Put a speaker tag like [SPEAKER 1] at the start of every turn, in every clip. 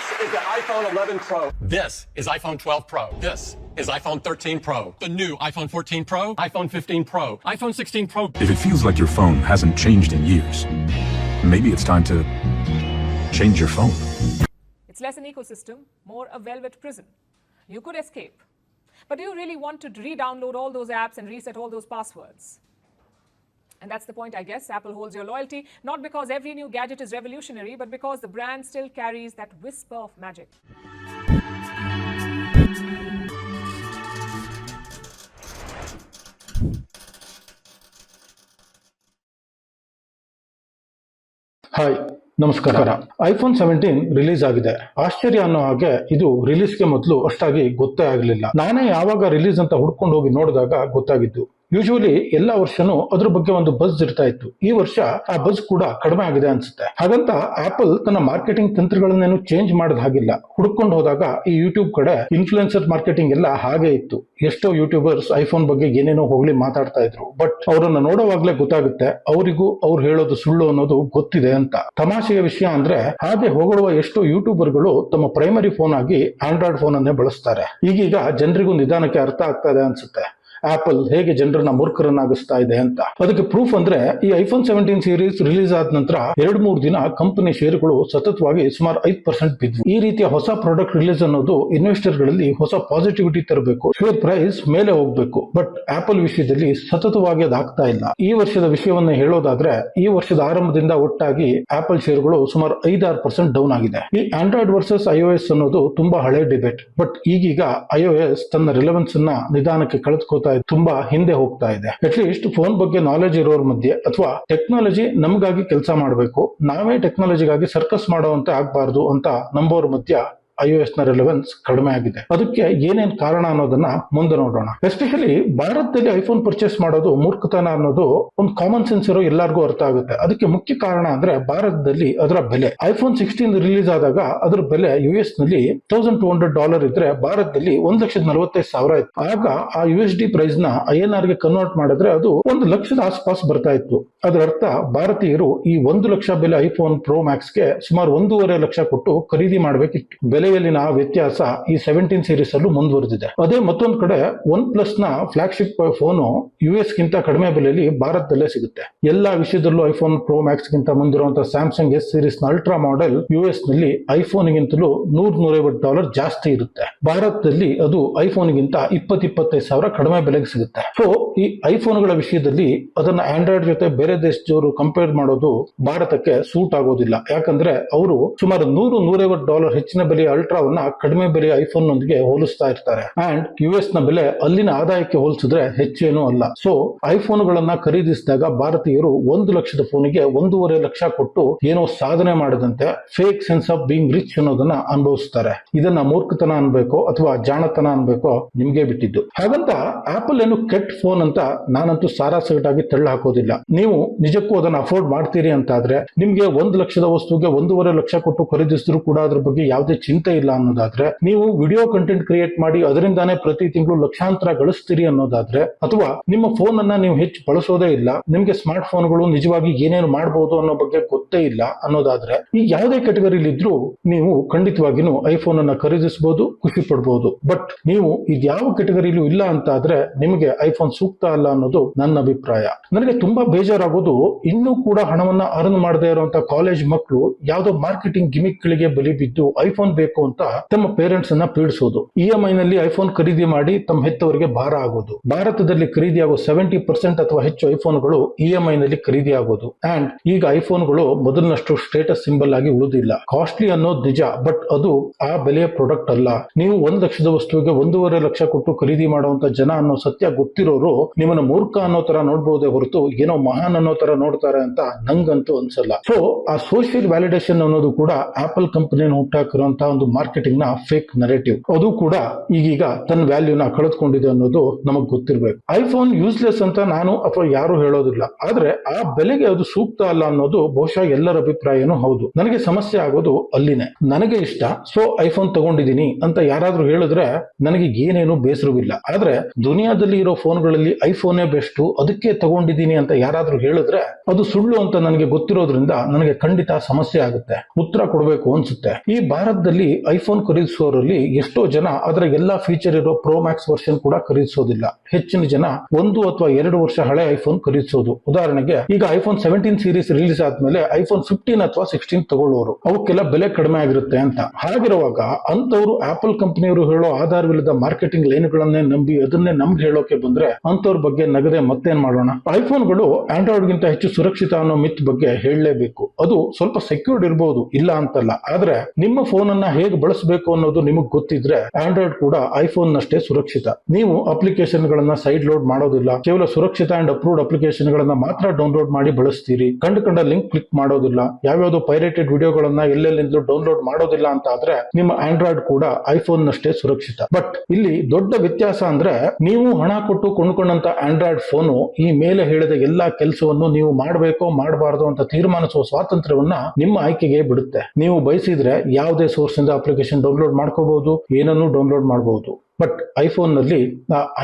[SPEAKER 1] This is the iPhone 11 Pro. This is iPhone 12 Pro. This is iPhone 13 Pro. The new iPhone 14 Pro, iPhone 15 Pro, iPhone 16 Pro.
[SPEAKER 2] If it feels like your phone hasn't changed in years, maybe it's time to change your phone.
[SPEAKER 3] It's less an ecosystem, more a velvet prison. You could escape. But do you really want to re download all those apps and reset all those passwords? And that's the point, I guess. Apple holds your loyalty, not because every new gadget is revolutionary, but because the brand still carries that whisper of magic.
[SPEAKER 4] Hi ನಮಸ್ಕಾರ iPhone seventeen release ಆಗಿದೆ ಆಶ್ಚರ್ಯ ಅನ್ನೋ ಹಾಗೆ ಇದು ರಿಲೀಸ್ಗೆ ಮೊದಲು ಅಷ್ಟಾಗಿ ಗೊತ್ತೇ ಆಗಲಿಲ್ಲ ನಾನೇ ಯಾವಾಗ ರಿಲೀಸ್ ಅಂತ ಹುಡ್ಕೊಂಡು ಹೋಗಿ ನೋಡಿದಾಗ ಗೊತ್ತಾಗಿದ್ದು ಯೂಶುವಲಿ ಎಲ್ಲ ವರ್ಷನೂ ಅದ್ರ ಬಗ್ಗೆ ಒಂದು ಬಸ್ ಇರ್ತಾ ಇತ್ತು. ಈ ವರ್ಷ ಆ ಬಸ್ ಕೂಡ ಕಡಿಮೆ ಆಗಿದೆ ಅನ್ಸುತ್ತೆ. ಹಾಗಂತ ಆಪಲ್ ತನ್ನ ಮಾರ್ಕೆಟಿಂಗ್ ತಂತ್ರಗಳನ್ನೇನು ಚೇಂಜ್ ಮಾಡದ ಹಾಗಿಲ್ಲ. ಹುಡ್ಕೊಂಡು ಹೋದಾಗ ಈ ಯೂಟ್ಯೂಬ್ ಕಡೆ ಇನ್ಫ್ಲುಯೆನ್ಸರ್ ಮಾರ್ಕೆಟಿಂಗ್ ಎಲ್ಲ ಹಾಗೆ ಇತ್ತು. ಎಷ್ಟೋ ಯೂಟ್ಯೂಬರ್ಸ್ ಐಫೋನ್ ಬಗ್ಗೆ ಏನೇನೋ ಹೋಗ್ಲಿ ಮಾತಾಡ್ತಾ ಇದ್ರು. ಬಟ್ ಅವರನ್ನ ನೋಡೋವಾಗ್ಲೇ ಗೊತ್ತಾಗುತ್ತೆ, ಅವರಿಗೂ ಅವ್ರು ಹೇಳೋದು ಸುಳ್ಳು ಅನ್ನೋದು ಗೊತ್ತಿದೆ ಅಂತ. ತಮಾಷೆಯ ವಿಷಯ ಅಂದ್ರೆ ಹಾಗೆ ಹೊಗಳುವ ಎಷ್ಟೋ ಯೂಟ್ಯೂಬರ್ಗಳು ತಮ್ಮ ಪ್ರೈಮರಿ ಫೋನ್ ಆಗಿ ಆಂಡ್ರಾಯ್ಡ್ ಫೋನ್ ಅನ್ನೇ ಬಳಸ್ತಾರೆ. ಈಗೀಗ ಜನರಿಗೂ ನಿಧಾನಕ್ಕೆ ಅರ್ಥ ಆಗ್ತಾ ಇದೆ ಅನ್ಸುತ್ತೆ. ಆಪಲ್ ಹೇಗೆ ಜನರನ್ನ ಮೂರ್ಖರನ್ನಾಗಿಸ್ತಾ ಇದೆ ಅಂತ. ಅದಕ್ಕೆ ಪ್ರೂಫ್ ಅಂದ್ರೆ ಈ ಐಫೋನ್ ಸೆವೆಂಟೀನ್ ಸೀರೀಸ್ ರಿಲೀಸ್ ಆದ ನಂತರ ಎರಡ್ ಮೂರು ದಿನ ಕಂಪನಿ ಷೇರುಗಳು ಸತತವಾಗಿ ಸುಮಾರು ಐದ್ ಪರ್ಸೆಂಟ್ ಬಿದ್ವು. ಈ ರೀತಿಯ ಹೊಸ ಪ್ರಾಡಕ್ಟ್ ರಿಲೀಸ್ ಅನ್ನೋದು ಇನ್ವೆಸ್ಟರ್ಗಳಲ್ಲಿ ಹೊಸ ಪಾಸಿಟಿವಿಟಿ ತರಬೇಕು ಶೇರ್ ಪ್ರೈಸ್ ಮೇಲೆ ಹೋಗ್ಬೇಕು. ಬಟ್ ಆಪಲ್ ವಿಷಯದಲ್ಲಿ ಸತತವಾಗಿ ಅದಾಗ್ತಾ ಇಲ್ಲ. ಈ ವರ್ಷದ ವಿಷಯವನ್ನ ಹೇಳೋದಾದ್ರೆ, ಈ ವರ್ಷದ ಆರಂಭದಿಂದ ಒಟ್ಟಾಗಿ ಆಪಲ್ ಶೇರುಗಳು ಸುಮಾರು ಐದಾರು ಪರ್ಸೆಂಟ್ ಡೌನ್ ಆಗಿದೆ. ಈ ಆಂಡ್ರಾಯ್ಡ್ ವರ್ಸಸ್ ಐಒಎಸ್ ಅನ್ನೋದು ತುಂಬಾ ಹಳೆ ಡಿಬೇಟ್ ಬಟ್ ಈಗೀಗ ಐಒಎಸ್ ತನ್ನ ರಿಲೆವೆನ್ಸ್ ಅನ್ನ ನಿಧಾನಕ್ಕೆ ಕಳೆದುಕೋತಾ ಇದೆ, ತುಂಬಾ ಹಿಂದೆ ಹೋಗ್ತಾ ಇದೆ. ಅಟ್ಲೀಸ್ಟ್ ಫೋನ್ ಬಗ್ಗೆ ನಾಲೆಜ್ ಇರೋರ ಮಧ್ಯೆ, ಅಥವಾ ಟೆಕ್ನಾಲಜಿ ನಮಗಾಗಿ ಕೆಲಸ ಮಾಡಬೇಕು, ನಾವೇ ಟೆಕ್ನಾಲಜಿಗಾಗಿ ಸರ್ಕಸ್ ಮಾಡುವಂತೆ ಆಗ್ಬಾರ್ದು ಅಂತ ನಂಬೋರ್ ಮಧ್ಯ ಐಒಎಸ್ನ ರಿಲೆವೆನ್ಸ್ ಕಡಿಮೆ ಆಗಿದೆ. ಅದಕ್ಕೆ ಏನೇನ್ ಕಾರಣ ಅನ್ನೋದನ್ನ ಮುಂದೆ ನೋಡೋಣ. ಎಸ್ಪೆಷಲಿ ಭಾರತದಲ್ಲಿ ಐಫೋನ್ ಪರ್ಚೇಸ್ ಮಾಡೋದು ಮೂರ್ಖತನ ಅನ್ನೋದು ಒಂದು ಕಾಮನ್ ಸೆನ್ಸ್ ಇರೋ ಎಲ್ಲರಿಗೂ ಅರ್ಥ ಆಗುತ್ತೆ. ಅದಕ್ಕೆ ಮುಖ್ಯ ಕಾರಣ ಅಂದ್ರೆ ಭಾರತದಲ್ಲಿ ಅದರ ಬೆಲೆ. ಐಫೋನ್ ಸಿಕ್ಸ್ಟೀನ್ ರಿಲೀಸ್ ಆದಾಗ ಅದರ ಬೆಲೆ ಯು ಎಸ್ನಲ್ಲಿ ತೌಸಂಡ್ ಟೂ ಹಂಡ್ರೆಡ್ ಡಾಲರ್ ಇದ್ರೆ ಭಾರತದಲ್ಲಿ ಒಂದ್ ಲಕ್ಷದ ನಲವತ್ತೈದು ಸಾವಿರ ಇತ್ತು. ಆಗ ಆ ಯು ಎಸ್ ಡಿ ಪ್ರೈಸ್ನ ಐ ಆರ್ಗೆ ಕನ್ವರ್ಟ್ ಮಾಡಿದ್ರೆ ಅದು ಒಂದು ಲಕ್ಷದ ಆಸ್ಪಾಸ್ ಬರ್ತಾ ಇತ್ತು. ಅದರ ಅರ್ಥ ಭಾರತೀಯರು ಈ ಒಂದು ಲಕ್ಷ ಬೆಲೆ ಐಫೋನ್ ಪ್ರೋ ಮ್ಯಾಕ್ಸ್ಗೆ ಸುಮಾರು ಒಂದೂವರೆ ಲಕ್ಷ ಕೊಟ್ಟು ಖರೀದಿ ಮಾಡಬೇಕಿತ್ತು. ಬೆಲೆಯಲ್ಲಿನ ವ್ಯತ್ಯಾಸ ಈ ಸೆವೆಂಟೀನ್ ಸೀರೀಸ್ ಅಲ್ಲೂ ಮುಂದುವರೆದಿದೆ. ಅದೇ ಮತ್ತೊಂದು ಕಡೆ ಒನ್ ಪ್ಲಸ್ನ ಫ್ಲಾಗ್ಶಿಪ್ ಫೋನು ಯು ಎಸ್ ಗಿಂತ ಕಡಿಮೆ ಬೆಲೆಯಲ್ಲಿ ಭಾರತದಲ್ಲೇ ಸಿಗುತ್ತೆ. ಎಲ್ಲಾ ವಿಷಯದಲ್ಲೂ ಐಫೋನ್ ಪ್ರೋ ಮ್ಯಾಕ್ಸ್ ಗಿಂತ ಮುಂದಿರುವಂತಹ ಸ್ಯಾಮ್ಸಂಗ್ ಎಸ್ ಸೀರೀಸ್ನ ಅಲ್ಟ್ರಾ ಮಾಡೆಲ್ ಯು ಎಸ್ನಲ್ಲಿ ಐಫೋನ್ ಗಿಂತಲೂ ನೂರ್ ನೂರೈವತ್ತು ಡಾಲರ್ ಜಾಸ್ತಿ ಇರುತ್ತೆ. ಭಾರತದಲ್ಲಿ ಅದು ಐಫೋನ್ ಗಿಂತ ಇಪ್ಪತ್ ಇಪ್ಪತ್ತೈದು ಸಾವಿರ ಕಡಿಮೆ ಬೆಲೆಗೆ ಸಿಗುತ್ತೆ. ಸೊ ಈ ಐಫೋನ್ಗಳ ವಿಷಯದಲ್ಲಿ ಅದನ್ನ ಆಂಡ್ರಾಯ್ಡ್ ಜೊತೆ ಬೇರೆ ದೇಶದವರು ಕಂಪೇರ್ ಮಾಡೋದು ಭಾರತಕ್ಕೆ ಸೂಟ್ ಆಗೋದಿಲ್ಲ. ಯಾಕಂದ್ರೆ ಅವರು ಸುಮಾರು ನೂರು ನೂರೈವತ್ತು ಡಾಲರ್ ಹೆಚ್ಚಿನ ಬೆಲೆಯ ಅಲ್ಟ್ರಾವನ್ನ ಕಡಿಮೆ ಬೆಲೆಯ ಐಫೋನ್ ನೊಂದಿಗೆ ಹೋಲಿಸ್ತಾ ಇರ್ತಾರೆ. ಅಂಡ್ ಯು ಎಸ್ನ ಬೆಲೆ ಅಲ್ಲಿನ ಆದಾಯಕ್ಕೆ ಹೋಲಿಸಿದ್ರೆ ಹೆಚ್ಚೇನೂ ಅಲ್ಲ. ಸೊ ಐಫೋನ್ ಗಳನ್ನ ಖರೀದಿಸಿದಾಗ ಭಾರತೀಯರು ಒಂದು ಲಕ್ಷದ ಫೋನಿಗೆ ಒಂದೂವರೆ ಲಕ್ಷ ಕೊಟ್ಟು ಏನೋ ಸಾಧನೆ ಮಾಡದಂತೆ fake sense of being rich ಅನ್ನೋದನ್ನ ಅನುಭವಿಸ್ತಾರೆ. ಇದನ್ನ ಮೂರ್ಖತನ ಅನ್ಬೇಕು ಅಥವಾ ಜಾಣತನ ಅನ್ಬೇಕೋ ನಿಮ್ಗೆ ಬಿಟ್ಟಿದ್ದು. ಹಾಗಂತ ಆಪಲ್ ಏನು ಕೆಟ್ಟ ಫೋನ್ ಅಂತ ನಾನಂತೂ ಸಾರಾಸಗಟಾಗಿ ತಳ್ಳ ಹಾಕೋದಿಲ್ಲ. ನೀವು ನಿಜಕ್ಕೂ ಅದನ್ನ ಅಫೋರ್ಡ್ ಮಾಡ್ತೀರಿ ಅಂತ ಆದ್ರೆ ನಿಮ್ಗೆ ಒಂದು ಲಕ್ಷದ ವಸ್ತುಗೆ ಒಂದೂವರೆ ಲಕ್ಷ ಕೊಟ್ಟು ಖರೀದಿಸಿದ್ರು ಕೂಡ ಅದ್ರ ಬಗ್ಗೆ ಯಾವುದೇ ಚಿಂತೆ ಇಲ್ಲ ಅನ್ನೋದಾದ್ರೆ ನೀವು ವಿಡಿಯೋ ಕಂಟೆಂಟ್ ಕ್ರಿಯೇಟ್ ಮಾಡಿ ಅದರಿಂದಾನೇ ಪ್ರತಿ ತಿಂಗಳು ಲಕ್ಷಾಂತರ ಗಳಿಸ್ತೀರಿ ಅನ್ನೋದಾದ್ರೆ ಅಥವಾ ನಿಮ್ಮ ಫೋನ್ ಅನ್ನ ನೀವು ಹೆಚ್ಚು ಬಳಸೋದೇ ಇಲ್ಲ, ನಿಮ್ಗೆ ಸ್ಮಾರ್ಟ್ ಫೋನ್ಗಳು ನಿಜವಾಗಿ ಏನೇನು ಮಾಡಬಹುದು ಅನ್ನೋ ಬಗ್ಗೆ ಗೊತ್ತೇ ಇಲ್ಲ ಅನ್ನೋದಾದ್ರೆ ಈ ಯಾವುದೇ ಕೆಟಗರಿಲಿ ಇದ್ರೂ ನೀವು ಖಂಡಿತವಾಗಿನೂ ಐಫೋನ್ ಅನ್ನ ಖರೀದಿಸಬಹುದು ಖುಷಿ ಪಡಬಹುದು ಬಟ್ ನೀವು ಇದ್ಯಾವ ಕೆಟಗರಿಲೂ ಇಲ್ಲ ಅಂತ ಆದ್ರೆ ನಿಮಗೆ ಐಫೋನ್ ಸೂಕ್ತ ಅಲ್ಲ ಅನ್ನೋದು ನನ್ನ ಅಭಿಪ್ರಾಯ. ನನಗೆ ತುಂಬಾ ಬೇಜಾರಾಗೋದು ಇನ್ನೂ ಕೂಡ ಹಣವನ್ನ ಅರ್ನ್ ಮಾಡದೇ ಇರುವಂತ ಕಾಲೇಜ್ ಮಕ್ಕಳು ಯಾವುದೋ ಮಾರ್ಕೆಟಿಂಗ್ ಗಿಮಿಕ್ ಗಳಿಗೆ ಬಲಿ ಬಿದ್ದು ಐಫೋನ್ ಬೇಕು ಅಂತ ತಮ್ಮ ಪೇರೆಂಟ್ಸ್ ಅನ್ನ ಪೀಡಿಸೋದು. ಇ ಐ ನಲ್ಲಿ ಐಫೋನ್ ಖರೀದಿ ಮಾಡಿ ತಮ್ಮ ಹೆತ್ತವರಿಗೆ ಭಾರ ಆಗೋದು. ಭಾರತದಲ್ಲಿ ಖರೀದಿಯಾಗುವ ಸೆವೆಂಟಿ ಪರ್ಸೆಂಟ್ ಅಥವಾ ಹೆಚ್ಚು ಐಫೋನ್ಗಳು ಇ ಎಂ ನಲ್ಲಿ ಖರೀದಿ ಆಗೋದು. ಅಂಡ್ ಈಗ ಐಫೋನ್ಗಳು ಮೊದಲಿನಷ್ಟು ಸ್ಟೇಟಸ್ ಸಿಂಬಲ್ ಆಗಿ ಉಳಿದಿಲ್ಲ. ಕಾಸ್ಟ್ಲಿ ಅನ್ನೋದು ನಿಜ ಬಟ್ ಅದು ಆ ಬೆಲೆಯ ಪ್ರಾಡಕ್ಟ್ ಅಲ್ಲ. ನೀವು ಒಂದ್ ಲಕ್ಷದ ವಸ್ತುವಿಗೆ ಒಂದೂವರೆ ಲಕ್ಷ ಕೊಟ್ಟು ಖರೀದಿ ಮಾಡುವಂತ ಜನ ಅನ್ನೋ ಸತ್ಯ ಗೊತ್ತಿರೋರು ನಿಮ್ಮನ್ನ ಮೂರ್ಖ ಅನ್ನೋ ತರ ನೋಡಬಹುದೇ ಹೊರತು ಏನೋ ಮಹಾನ್ ಅನ್ನೋ ತರ ನೋಡ್ತಾರೆ ಅಂತ ನಂಗಂತೂ ಅನ್ಸಲ್ಲ. ಸೊ ಆ ಸೋಷಿಯಲ್ ವ್ಯಾಲಿಡೇಷನ್ ಅನ್ನೋದು ಕೂಡ ಆಪಲ್ ಕಂಪನಿಯನ್ನು ಹುಟ್ಟಾಕಿರುವಂತಹ ಒಂದು ಮಾರ್ಕೆಟಿಂಗ್ನ ಫೇಕ್ ನರೇಟಿವ್ ಅದು ಕೂಡ ಈಗೀಗ ತನ್ನ ವ್ಯಾಲ್ಯೂನ ಕಳೆದುಕೊಂಡಿದೆ ಅನ್ನೋದು ನಮಗ್ ಗೊತ್ತಿರ್ಬೇಕು. ಐಫೋನ್ ಯೂಸ್ಲೆಸ್ ಅಂತ ನಾನು ಅಥವಾ ಯಾರು ಹೇಳೋದಿಲ್ಲ. ಆದ್ರೆ ಆ ಬೆಲೆಗೆ ಅದು ಸೂಕ್ತ ಅಲ್ಲ ಅನ್ನೋದು ಬಹುಶಃ ಎಲ್ಲರ ಅಭಿಪ್ರಾಯನೂ ಹೌದು. ನನಗೆ ಸಮಸ್ಯೆ ಆಗೋದು ಅಲ್ಲಿನೇ. ನನಗೆ ಇಷ್ಟ, ಸೊ ಐಫೋನ್ ತಗೊಂಡಿದ್ದೀನಿ ಅಂತ ಯಾರಾದ್ರೂ ಹೇಳಿದ್ರೆ ನನಗೆ ಏನೇನು ಬೇಸರವಿಲ್ಲ. ಆದ್ರೆ ದುನಿಯಾದಲ್ಲಿ ಇರೋ ಫೋನ್ಗಳಲ್ಲಿ ಐಫೋನೇ ಬೆಸ್ಟ್, ಅದಕ್ಕೆ ತಗೊಂಡಿದ್ದೀನಿ ಅಂತ ಯಾರಾದ್ರೂ ಹೇಳಿದ್ರೆ ಅದು ಸುಳ್ಳು ಅಂತ ನನಗೆ ಗೊತ್ತಿರೋದ್ರಿಂದ ನನಗೆ ಖಂಡಿತ ಸಮಸ್ಯೆ ಆಗುತ್ತೆ. ಉತ್ತರ ಕೊಡಬೇಕು ಅನ್ಸುತ್ತೆ. ಈ ಭಾರತದಲ್ಲಿ ಐಫೋನ್ ಖರೀದಿಸುವವರಲ್ಲಿ ಎಷ್ಟೋ ಜನ ಅದರ ಎಲ್ಲಾ ಫೀಚರ್ ಇರೋ ಪ್ರೋ ಮ್ಯಾಕ್ಸ್ ವರ್ಷನ್ ಕೂಡ ಖರೀದಿಸೋದಿಲ್ಲ. ಹೆಚ್ಚಿನ ಜನ ಒಂದು ಅಥವಾ ಎರಡು ವರ್ಷ ಹಳೆ ಐಫೋನ್ ಖರೀದಿಸೋದು. ಉದಾಹರಣೆಗೆ, ಈಗ ಐಫೋನ್ ಸೆವೆಂಟೀನ್ ಸೀರೀಸ್ ರಿಲೀಸ್ ಆದ್ಮೇಲೆ ಐಫೋನ್ ಫಿಫ್ಟೀನ್ ಅಥವಾ ಸಿಕ್ಸ್ಟೀನ್ ತಗೊಳ್ಳೋರು. ಅವಕ್ಕೆಲ್ಲ ಬೆಲೆ ಕಡಿಮೆ ಆಗಿರುತ್ತೆ ಅಂತ. ಹಾಗಿರುವಾಗ ಅಂತವ್ರು ಆಪಲ್ ಕಂಪನಿಯವರು ಹೇಳೋ ಆಧಾರವಿಲ್ಲದ ಮಾರ್ಕೆಟಿಂಗ್ ಲೈನ್ಗಳನ್ನೇ ನಂಬಿ ಅದನ್ನೇ ನಮ್ಗೆ ಹೇಳೋಕೆ ಬಂದ್ರೆ ಅಂತವ್ರ ಬಗ್ಗೆ ನಗದೆ ಮತ್ತೇನ್ ಮಾಡೋಣ? ಐಫೋನ್ಗಳು ಆಂಡ್ರಾಯ್ಡ್ ಗಿಂತ ಹೆಚ್ಚು ಸುರಕ್ಷಿತ ಅನ್ನೋ ಮಿತ್ ಬಗ್ಗೆ ಹೇಳಲೇಬೇಕು. ಅದು ಸ್ವಲ್ಪ ಸೆಕ್ಯೂರ್ಡ್ ಇರಬಹುದು ಇಲ್ಲ ಅಂತಲ್ಲ. ಆದ್ರೆ ನಿಮ್ಮ ಫೋನ್ ಅನ್ನ ಹೇಗೆ ಬಳಸಬೇಕು ಅನ್ನೋದು ನಿಮಗೆ ಗೊತ್ತಿದ್ರೆ ಆಂಡ್ರಾಯ್ಡ್ ಕೂಡ ಐಫೋನ್ ನಷ್ಟೇ ಸುರಕ್ಷಿತ. ನೀವು ಅಪ್ಲಿಕೇಶನ್ ಗಳನ್ನ ಸೈಡ್ ಲೋಡ್ ಮಾಡೋದಿಲ್ಲ. ಕೇವಲ ಸುರಕ್ಷಿತ ಅಂಡ್ ಅಪ್ರೂವ್ಡ್ ಅಪ್ಲಿಕೇಶನ್ ಗಳನ್ನ ಮಾತ್ರ ಡೌನ್ಲೋಡ್ ಮಾಡಿ ಬಳಸ್ತೀರಿ. ಕಂಡು ಕಂಡ ಲಿಂಕ್ ಕ್ಲಿಕ್ ಮಾಡೋದಿಲ್ಲ. ಯಾವ್ಯಾವ್ದು ಪೈರೇಟೆಡ್ ವಿಡಿಯೋಗಳನ್ನ ಎಲ್ಲೆಲ್ಲಿಂದಲೂ ಡೌನ್ಲೋಡ್ ಮಾಡೋದಿಲ್ಲ ಅಂತ ಆದ್ರೆ ನಿಮ್ಮ ಆಂಡ್ರಾಯ್ಡ್ ಕೂಡ ಐಫೋನ್ ನಷ್ಟೇ ಸುರಕ್ಷಿತ. ಬಟ್ ಇಲ್ಲಿ ದೊಡ್ಡ ವ್ಯತ್ಯಾಸ ಅಂದ್ರೆ ನೀವು ಹಣ ಕೊಟ್ಟು ಕೊಂಡ್ಕೊಂಡಂತ ಆಂಡ್ರಾಯ್ಡ್ ಫೋನು ಈ ಮೇಲೆ ಹೇಳಿದ ಎಲ್ಲಾ ಕೆಲಸವನ್ನು ನೀವು ಮಾಡಬೇಕೋ ಮಾಡಬಾರದು ಅಂತ ತೀರ್ಮಾನಿಸುವ ಸ್ವಾತಂತ್ರ್ಯವನ್ನ ನಿಮ್ಮ ಆಯ್ಕೆಗೆ ಬಿಡುತ್ತೆ. ನೀವು ಬಯಸಿದ್ರೆ ಯಾವುದೇ ಸೋರ್ಸ್ ಇಂದ ಅಪ್ಲಿಕೇಶನ್ ಡೌನ್ಲೋಡ್ ಮಾಡ್ಕೋಬಹುದು ಏನನ್ನು ಡೌನ್ಲೋಡ್ ಮಾಡಬಹುದು ಬಟ್ ಐಫೋನ್ನಲ್ಲಿ